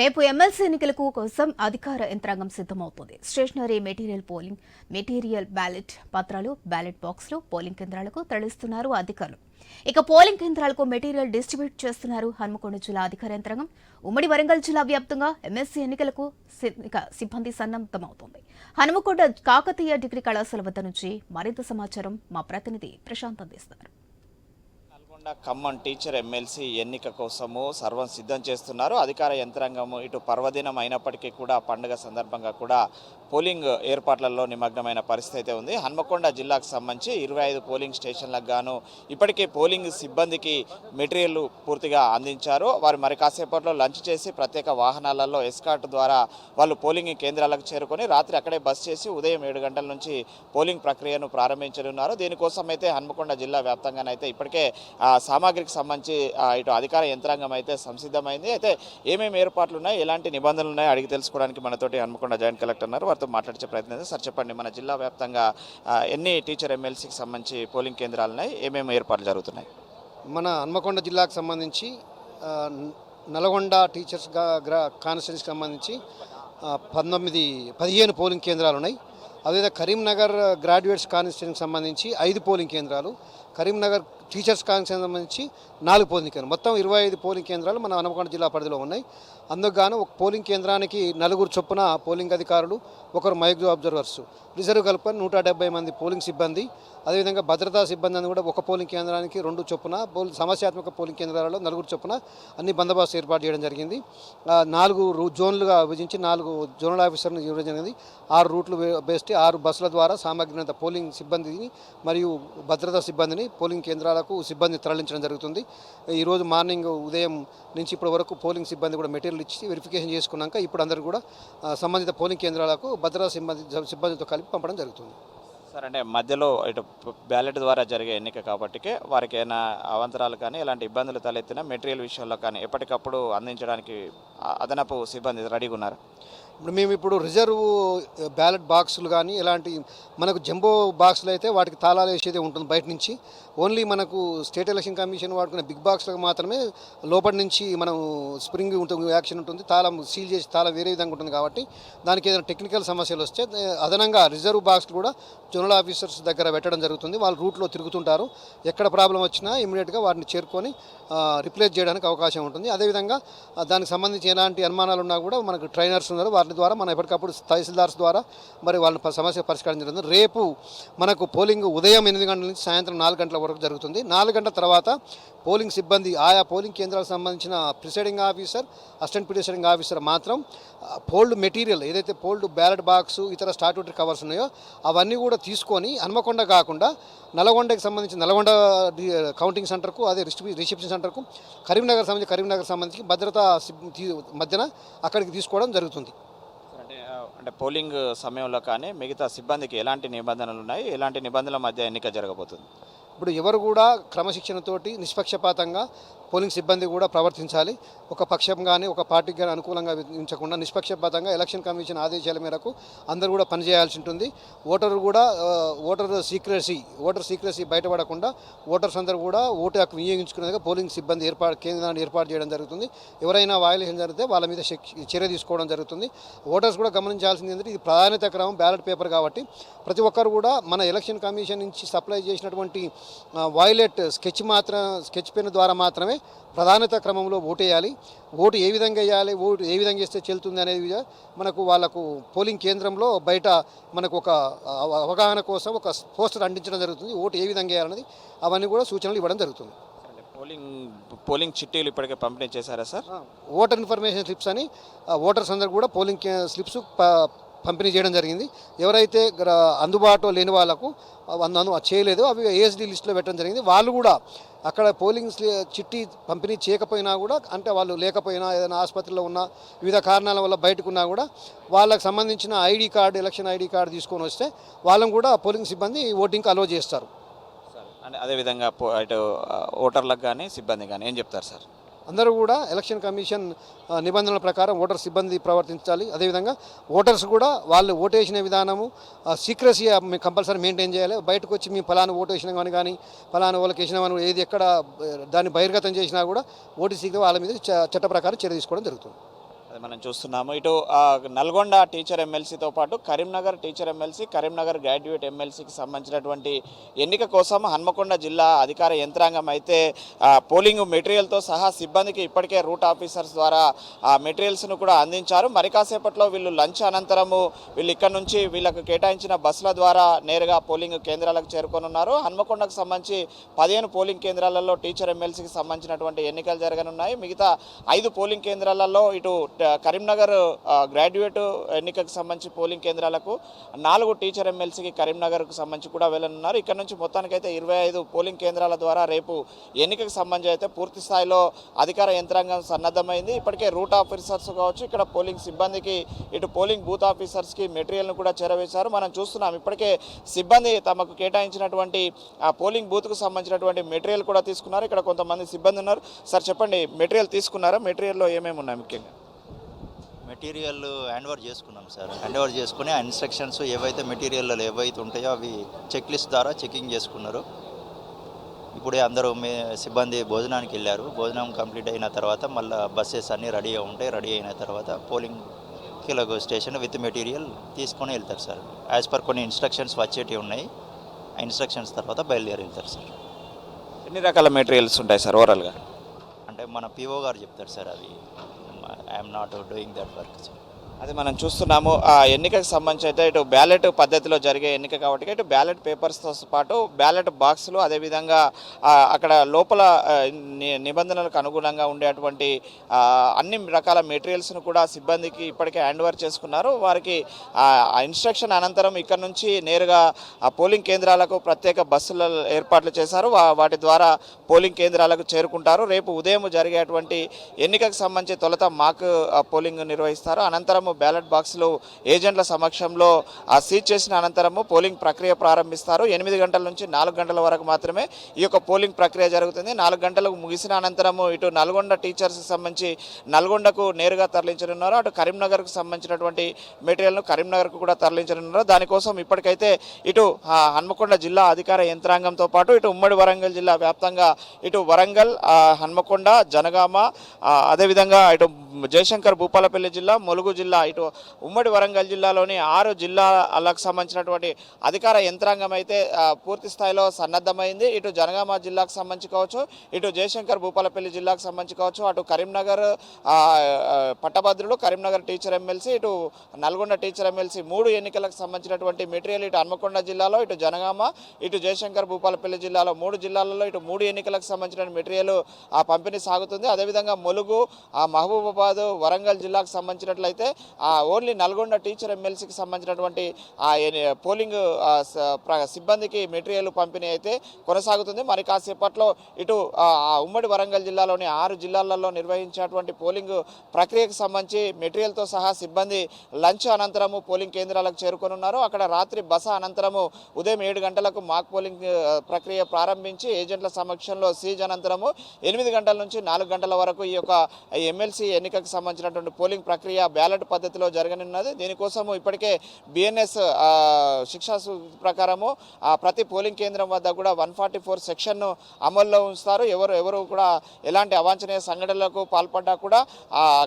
రేపు ఎమ్మెల్సీ ఎన్నికలకు కోసం అధికార యంత్రాంగం సిద్ధమవుతుంది. Stationery material polling material ballot పత్రాలు బ్యాలెట్ బాక్సులు పోలింగ్ కేంద్రాలకు తరలిస్తున్నారు అధికారులు. ఇక పోలింగ్ కేంద్రాలకు మెటీరియల్ డిస్ట్రిబ్యూట్ చేస్తున్నారు హన్మకొండ జిల్లా అధికార యంత్రాంగం. ఉమ్మడి వరంగల్ జిల్లా వ్యాప్తంగా ఎమ్మెల్సీ ఎన్నికలకు సిబ్బంది సన్నద్ధమవుతోంది. హనుమకొండ కాకతీయ డిగ్రీ కళాశాల వద్ద నుంచి మరింత సమాచారం మా ప్రతినిధి ప్రశాంత్ అందిస్తారు నల్గొండ ఖమ్మం టీచర్ ఎమ్మెల్సీ ఎన్నిక కోసము సర్వం సిద్ధం చేస్తున్నారు. అధికార యంత్రాంగము ఇటు పర్వదినం అయినప్పటికీ కూడా పండుగ సందర్భంగా కూడా పోలింగ్ ఏర్పాట్లలో నిమగ్నమైన పరిస్థితి అయితే ఉంది. హన్మకొండ జిల్లాకు సంబంధించి ఇరవై ఐదు పోలింగ్ స్టేషన్లకు గాను ఇప్పటికే పోలింగ్ సిబ్బందికి మెటీరియల్ పూర్తిగా అందించారు. వారు మరి కాసేపట్లో లంచ్ చేసి ప్రత్యేక వాహనాలలో ఎస్కాట్ ద్వారా వాళ్ళు పోలింగ్ కేంద్రాలకు చేరుకొని రాత్రి అక్కడే బస్ చేసి ఉదయం ఏడు గంటల నుంచి పోలింగ్ ప్రక్రియను ప్రారంభించనున్నారు. దీనికోసం అయితే హన్మకొండ జిల్లా వ్యాప్తంగానైతే ఇప్పటికే సామాగ్రికి సంబంధించి ఇటు అధికార యంత్రాంగం అయితే సంసిద్ధమైంది. అయితే ఏమేమి ఏర్పాట్లు ఉన్నాయి? ఎలాంటి నిబంధనలు ఉన్నాయి? అడిగి తెలుసుకోవడానికి మనతోటి హన్మకొండ జాయింట్ కలెక్టర్ ఉన్నారు. వారితో మాట్లాడే ప్రయత్నం సార్ చెప్పండి. మన జిల్లా వ్యాప్తంగా ఎన్ని టీచర్ ఎమ్మెల్సీకి సంబంధించి పోలింగ్ కేంద్రాలు ఉన్నాయి? ఏమేమి ఏర్పాట్లు జరుగుతున్నాయి? మన హన్మకొండ జిల్లాకు సంబంధించి నల్గొండ టీచర్స్ గ్రా కాన్స్టిట్యూన్సీకి సంబంధించి పంతొమ్మిది పదిహేను పోలింగ్ కేంద్రాలు ఉన్నాయి. అదేవిధంగా కరీంనగర్ గ్రాడ్యుయేట్స్ కాన్స్టిట్యూన్సీకి సంబంధించి ఐదు పోలింగ్ కేంద్రాలు. కరీంనగర్ టీచర్స్ కాన్స్టిట్యూన్సీకి సంబంధించి నాలుగు పోలింగ్ కేంద్రాలు. మొత్తం ఇరవై ఐదు పోలింగ్ కేంద్రాలు మన హన్మకొండ జిల్లా పరిధిలో ఉన్నాయి. అందుకు గాను ఒక పోలింగ్ కేంద్రానికి నలుగురు చొప్పున పోలింగ్ అధికారులు ఒకరు మైక్రో అబ్జర్వర్స్. రిజర్వ్ కలుపుకొని నూట డెబ్బై మంది పోలింగ్ సిబ్బంది. అదేవిధంగా భద్రతా సిబ్బంది అని కూడా ఒక పోలింగ్ కేంద్రానికి రెండు చొప్పున పోల్ సమస్యాత్మక పోలింగ్ కేంద్రాలలో నలుగురు చొప్పున అన్ని బందోబస్తు ఏర్పాటు చేయడం జరిగింది. నాలుగు రూ- జోన్లుగా విభజించి నాలుగు జోనల్ ఆఫీసర్ని ఇవ్వడం జరిగింది. ఆరు రూట్లు వే- ఆరు బస్సుల ద్వారా సామాగ్రి పోలింగ్ సిబ్బందిని మరియు భద్రతా సిబ్బందిని పోలింగ్ కేంద్రాల కేంద్రాలకు సిబ్బంది తరలించడం జరుగుతుంది. ఈరోజు మార్నింగ్ ఉదయం నుంచి ఇప్పటి వరకు పోలింగ్ సిబ్బంది కూడా మెటీరియల్ ఇచ్చి వెరిఫికేషన్ చేసుకున్నాక ఇప్పుడు అందరూ కూడా సంబంధిత పోలింగ్ కేంద్రాలకు భద్రతా సిబ్బంది సిబ్బందితో కలిపి పంపడం జరుగుతుంది. సార్ అంటే మధ్యలో ఇటు బ్యాలెట్ ద్వారా జరిగే ఎన్నిక కాబట్టి వారికి ఏమైనా అవంతరాలు కానీ ఎలాంటి ఇబ్బందులు తలెత్తినా మెటీరియల్ విషయంలో కానీ ఎప్పటికప్పుడు అందించడానికి అదనపు సిబ్బంది రెడీగా ఉన్నారు? ఇప్పుడు మేము ఇప్పుడు రిజర్వ్ బ్యాలెట్ బాక్సులు కానీ ఇలాంటి మనకు జంబో బాక్సులు అయితే వాటికి తాళాలు వేసేది ఉంటుంది బయట నుంచి. ఓన్లీ మనకు స్టేట్ ఎలక్షన్ కమిషన్ వాడుకునే బిగ్ బాక్స్లకు మాత్రమే లోపల నుంచి మనం స్ప్రింగ్ ఉంటుంది యాక్షన్ ఉంటుంది తాళం సీల్ చేసి తాళం వేరే విధంగా ఉంటుంది కాబట్టి దానికి ఏదైనా టెక్నికల్ సమస్యలు వస్తే అదనంగా రిజర్వ్ బాక్స్లు కూడా జోనల్ ఆఫీసర్స్ దగ్గర పెట్టడం జరుగుతుంది. వాళ్ళు రూట్లో తిరుగుతుంటారు. ఎక్కడ ప్రాబ్లం వచ్చినా ఇమీడియట్గా వాటిని చేరుకొని రిప్లేస్ చేయడానికి అవకాశం ఉంటుంది. అదేవిధంగా దానికి సంబంధించి ఎలాంటి అనుమానాలు ఉన్నా కూడా మనకు ట్రైనర్స్ ఉన్నారు. వారి ద్వారా మనం ఎప్పటికప్పుడు తహసీల్దార్స్ ద్వారా మరి వాళ్ళని సమస్య పరిష్కారం జరుగుతుంది. రేపు మనకు పోలింగ్ ఉదయం ఎనిమిది గంటల నుంచి సాయంత్రం నాలుగు గంటల వరకు జరుగుతుంది. నాలుగు గంటల తర్వాత పోలింగ్ సిబ్బంది ఆయా పోలింగ్ కేంద్రాలకు సంబంధించిన presiding officer assistant presiding officer మాత్రం పోల్డ్ మెటీరియల్ ఏదైతే పోల్డ్ బ్యాలెట్ బాక్స్ ఇతర స్టాట్యూటరీ కవర్స్ ఉన్నాయో అవన్నీ కూడా తీసుకొని హన్మకొండ కాకుండా నల్గొండకి సంబంధించి నల్గొండ కౌంటింగ్ సెంటర్కు అదే రిసిప్- రిసెప్షన్ సెంటర్కు కరీంనగర్ సంబంధించి కరీంనగర్ సంబంధించి భద్రతా తీ- మధ్యన అక్కడికి తీసుకోవడం జరుగుతుంది. అంటే పోలింగ్ సమయంలో కానీ మిగతా సిబ్బందికి ఎలాంటి నిబంధనలు ఉన్నాయి? ఎలాంటి నిబంధనల మధ్య ఎన్నిక జరగబోతుంది? ఇప్పుడు ఎవరు కూడా క్రమశిక్షణతోటి నిష్పక్షపాతంగా పోలింగ్ సిబ్బంది కూడా ప్రవర్తించాలి. ఒక పక్షం కానీ ఒక పార్టీకి కానీ అనుకూలంగా ఉంచకుండా నిష్పక్షపాతంగా ఎలక్షన్ కమిషన్ ఆదేశాల మేరకు అందరూ కూడా పనిచేయాల్సి ఉంటుంది. ఓటరు కూడా ఓటర్ సీక్రసీ ఓటర్ సీక్రసీ బయటపడకుండా ఓటర్స్ అందరూ కూడా ఓటు హక్కు వినియోగించుకునేందుకు పోలింగ్ సిబ్బంది ఏర్పాటు కేంద్రాన్ని ఏర్పాటు చేయడం జరుగుతుంది. ఎవరైనా వాయిలేషన్ జరిగితే వాళ్ళ మీద చర్య తీసుకోవడం జరుగుతుంది. ఓటర్స్ కూడా గమనించాల్సింది ఏంటంటే ఇది ప్రాధాన్యత క్రమం బ్యాలెట్ పేపర్ కాబట్టి ప్రతి ఒక్కరు కూడా మన ఎలక్షన్ కమిషన్ నుంచి సప్లై చేసినటువంటి వాయిలెట్ స్కెచ్ మాత్రం స్కెచ్ పెన్ ద్వారా మాత్రమే ప్రాధాన్యత క్రమంలో ఓటేయాలి. ఓటు ఏ విధంగా వేయాలి ఓటు ఏ విధంగా వేస్తే చెల్లుతుంది అనేది మనకు వాళ్ళకు పోలింగ్ కేంద్రంలో బయట మనకు ఒక అవ- అవగాహన కోసం ఒక పోస్టర్ అందించడం జరుగుతుంది. ఓటు ఏ విధంగా వేయాలనేది అవన్నీ కూడా సూచనలు ఇవ్వడం జరుగుతుంది. పోలింగ్ పోలింగ్ చిట్టీలు ఇప్పటికే పంపిణీ చేశారా సార్? ఓటర్ ఇన్ఫర్మేషన్ స్లిప్స్ అని ఓటర్స్ అందరు కూడా పోలింగ్ కే- స్లిప్స్ పంపిణీ చేయడం జరిగింది. ఎవరైతే అందుబాటులో లేని వాళ్ళకు అందు చేయలేదు. అవి ఏఎస్డి లిస్టులో పెట్టడం జరిగింది. వాళ్ళు కూడా అక్కడ పోలింగ్ చిట్టి పంపిణీ చేయకపోయినా కూడా అంటే వాళ్ళు లేకపోయినా ఏదైనా ఆసుపత్రిలో ఉన్న వివిధ కారణాల వల్ల బయటకున్నా కూడా వాళ్ళకి సంబంధించిన ID card election ID card తీసుకొని వస్తే వాళ్ళని కూడా పోలింగ్ సిబ్బంది ఓటింగ్కి అలో చేస్తారు. అంటే అదేవిధంగా పో- ఇటు ఓటర్లకు కానీ సిబ్బంది కానీ ఏం చెప్తారు సార్? అందరూ కూడా ఎలక్షన్ కమిషన్ నిబంధనల ప్రకారం ఓటర్ సిబ్బంది ప్రవర్తించాలి. అదేవిధంగా ఓటర్స్ కూడా వాళ్ళు ఓటేసిన విధానము సీక్రసీ కంపల్సరీ మెయింటైన్ చేయాలి. బయటకు వచ్చి మేము ఫలానా ఓటు వేసినాం కానీ కానీ ఫలానా వాళ్ళకి వేసినామని ఏది ఎక్కడ దాన్ని బహిర్గతం చేసినా కూడా ఓటు సీక్రెట్ వాళ్ళ మీద చ- చట్ట ప్రకారం చర్య తీసుకోవడం జరుగుతుంది. మనం చూస్తున్నాము. ఇటు నల్గొండ టీచర్ ఎమ్మెల్సీతో పాటు Karimnagar teacher MLC Karimnagar graduate ఎమ్మెల్సీకి సంబంధించినటువంటి ఎన్నిక కోసం హన్మకొండ జిల్లా అధికార యంత్రాంగం అయితే పోలింగ్ మెటీరియల్తో సహా సిబ్బందికి ఇప్పటికే రూట్ ఆఫీసర్స్ ద్వారా ఆ మెటీరియల్స్ను కూడా అందించారు. మరి కాసేపట్లో వీళ్ళు లంచ్ అనంతరము వీళ్ళు ఇక్కడ నుంచి వీళ్ళకు కేటాయించిన బస్సుల ద్వారా నేరుగా పోలింగ్ కేంద్రాలకు చేరుకోనున్నారు. హన్మకొండకు సంబంధించి పదిహేను పోలింగ్ కేంద్రాలలో టీచర్ ఎమ్మెల్సీకి సంబంధించినటువంటి ఎన్నికలు జరగనున్నాయి. మిగతా ఐదు పోలింగ్ కేంద్రాలలో ఇటు కరీంనగర్ గ్రాడ్యుయేట్ ఎన్నికకు సంబంధించి పోలింగ్ కేంద్రాలకు నాలుగు టీచర్ ఎమ్మెల్సీకి కరీంనగర్కు సంబంధించి కూడా వెళ్ళనున్నారు. ఇక్కడ నుంచి మొత్తానికైతే ఇరవై ఐదు పోలింగ్ కేంద్రాల ద్వారా రేపు ఎన్నికకు సంబంధించి అయితే పూర్తి స్థాయిలో అధికార యంత్రాంగం సన్నద్ధమైంది. ఇప్పటికే రూట్ ఆఫీసర్స్ కావచ్చు ఇక్కడ పోలింగ్ సిబ్బందికి ఇటు పోలింగ్ బూత్ ఆఫీసర్స్కి మెటీరియల్ను కూడా చేరవేశారు. మనం చూస్తున్నాం ఇప్పటికే సిబ్బంది తమకు కేటాయించినటువంటి ఆ పోలింగ్ బూత్కు సంబంధించినటువంటి మెటీరియల్ కూడా తీసుకున్నారు. ఇక్కడ కొంతమంది సిబ్బంది ఉన్నారు. సార్ చెప్పండి మెటీరియల్ తీసుకున్నారా? మెటీరియల్లో ఏమేమి ఉన్నాయి ముఖ్యంగా? మెటీరియల్ హ్యాండ్ ఓవర్ చేసుకున్నాం సార్. హ్యాండ్ ఓవర్ చేసుకుని ఆ ఇన్స్ట్రక్షన్స్ ఏవైతే మెటీరియల్ ఏవైతే ఉంటాయో అవి చెక్ లిస్ట్ ద్వారా చెకింగ్ చేసుకున్నారు. ఇప్పుడే అందరూ మే సిబ్బంది భోజనానికి వెళ్ళారు. భోజనం కంప్లీట్ అయిన తర్వాత మళ్ళీ బస్సెస్ అన్నీ రెడీగా ఉంటాయి. రెడీ అయిన తర్వాత పోలింగ్ కిలో స్టేషన్ విత్ మెటీరియల్ తీసుకొని వెళ్తారు సార్. యాజ్ పర్ కొన్ని ఇన్స్ట్రక్షన్స్ వచ్చేటివి ఉన్నాయి. ఆ ఇన్స్ట్రక్షన్స్ తర్వాత బయలుదేరి వెళ్తారు సార్. ఎన్ని రకాల మెటీరియల్స్ ఉంటాయి సార్ ఓవరాల్గా? అంటే మన పిఓ గారు చెప్తారు సార్ అది I'm not doing that work sir అది మనం చూస్తున్నాము. ఆ ఎన్నికకు సంబంధించి అయితే ఇటు బ్యాలెట్ పద్ధతిలో జరిగే ఎన్నిక కాబట్టి ఇటు బ్యాలెట్ పేపర్స్తో పాటు బ్యాలెట్ బాక్సులు అదేవిధంగా అక్కడ లోపల ని- నిబంధనలకు అనుగుణంగా ఉండేటువంటి అన్ని రకాల మెటీరియల్స్ను కూడా సిబ్బందికి ఇప్పటికే హ్యాండ్ ఓవర్ చేసుకున్నారు. వారికి ఆ ఇన్స్ట్రక్షన్ అనంతరం ఇక్కడ నుంచి నేరుగా ఆ పోలింగ్ కేంద్రాలకు ప్రత్యేక బస్సుల ఏర్పాట్లు చేశారు. వా- వాటి ద్వారా పోలింగ్ కేంద్రాలకు చేరుకుంటారు. రేపు ఉదయం జరిగేటువంటి ఎన్నికకు సంబంధించి తొలుత మాక్ పోలింగ్ నిర్వహిస్తారు. అనంతరము బ్యాలెట్ బాక్సులు ఏజెంట్ల సమక్షంలో ఆ సీజ్ చేసిన అనంతరము పోలింగ్ ప్రక్రియ ప్రారంభిస్తారు. ఎనిమిది గంటల నుంచి నాలుగు గంటల వరకు మాత్రమే ఈ యొక్క పోలింగ్ ప్రక్రియ జరుగుతుంది. నాలుగు గంటలకు ముగిసిన అనంతరము ఇటు నల్గొండ టీచర్స్కి సంబంధించి నల్గొండకు నేరుగా తరలించనున్నారు. అటు కరీంనగర్కు సంబంధించినటువంటి మెటీరియల్ను కరీంనగర్కు కూడా తరలించనున్నారు. దానికోసం ఇప్పటికైతే ఇటు హన్మకొండ జిల్లా అధికార యంత్రాంగంతో పాటు ఇటు ఉమ్మడి వరంగల్ జిల్లా వ్యాప్తంగా ఇటు వరంగల్ హన్మకొండ జనగామ అదేవిధంగా ఇటు జయశంకర్ భూపాలపల్లి జిల్లా ములుగు జిల్లా ఇటు ఉమ్మడి వరంగల్ జిల్లాలోని ఆరు జిల్లాలకు సంబంధించినటువంటి అధికార యంత్రాంగం అయితే పూర్తి స్థాయిలో సన్నద్ధమైంది. ఇటు జనగామ జిల్లాకు సంబంధించి కావచ్చు ఇటు జయశంకర్ భూపాలపల్లి జిల్లాకు సంబంధించి కావచ్చు అటు కరీంనగర్ పట్టభద్రుడు కరీంనగర్ టీచర్ ఎమ్మెల్సీ ఇటు నల్గొండ టీచర్ ఎమ్మెల్సీ మూడు ఎన్నికలకు సంబంధించినటువంటి మెటీరియల్ ఇటు హన్మకొండ జిల్లాలో ఇటు జనగామ ఇటు జయశంకర్ భూపాలపల్లి జిల్లాలో మూడు జిల్లాలలో ఇటు మూడు ఎన్నికలకు సంబంధించిన మెటీరియల్ ఆ పంపిణీ సాగుతుంది. అదేవిధంగా ములుగు ఆ మహబూబాబాద్ వరంగల్ జిల్లాకు సంబంధించినట్లయితే ఆ ఓన్లీ నల్గొండ టీచర్ ఎమ్మెల్సీకి సంబంధించినటువంటి ఆ పోలింగ్ స- ప్ర- సిబ్బందికి మెటీరియల్ పంపిణీ అయితే కొనసాగుతుంది. మరి కాసేపట్లో ఇటు ఆ, ఉమ్మడి వరంగల్ జిల్లాలోని ఆరు జిల్లాలలో నిర్వహించినటువంటి పోలింగ్ ప్రక్రియకు సంబంధించి మెటీరియల్తో సహా సిబ్బంది లంచ్ అనంతరము పోలింగ్ కేంద్రాలకు చేరుకొనున్నారు. అక్కడ రాత్రి బస అనంతరము ఉదయం ఏడు గంటలకు మాక్ పోలింగ్ ప్రక్రియ ప్రారంభించి ఏజెంట్ల సమక్షంలో సీజ్ అనంతరము ఎనిమిది గంటల నుంచి నాలుగు గంటల వరకు ఈ యొక్క ఎమ్మెల్సీ ఎన్నికకు సంబంధించినటువంటి పోలింగ్ ప్రక్రియ బ్యాలెట్ పద్ధతిలో జరగనున్నది. దీనికోసము ఇప్పటికే బిఎన్ఎస్ శిక్షా ప్రకారము ఆ, ప్రతి పోలింగ్ కేంద్రం వద్ద కూడా వన్ ఫార్టీ ఫోర్ సెక్షన్ను అమల్లో ఉంచుతారు. ఎవరు ఎవరు కూడా ఎలాంటి అవాంఛనీయ సంఘటనలకు పాల్పడ్డా కూడా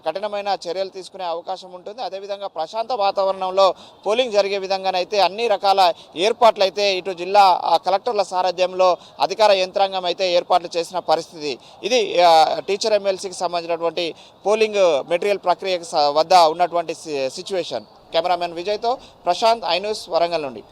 కఠినమైన చర్యలు తీసుకునే అవకాశం ఉంటుంది. అదేవిధంగా ప్రశాంత వాతావరణంలో పోలింగ్ జరిగే విధంగానైతే అన్ని రకాల ఏర్పాట్లు అయితే ఇటు జిల్లా ఆ, కలెక్టర్ల సారథ్యంలో అధికార యంత్రాంగం అయితే ఏర్పాట్లు చేసిన పరిస్థితి ఇది. టీచర్ ఎమ్మెల్సీకి సంబంధించినటువంటి పోలింగ్ మెటీరియల్ ప్రక్రియ వద్ద ఉన్నటువంటి సి- సిచ్యువేషన్ కెమెరామెన్ విజయ్తో ప్రశాంత్ ఐన్యూస్ వరంగల్ నుండి.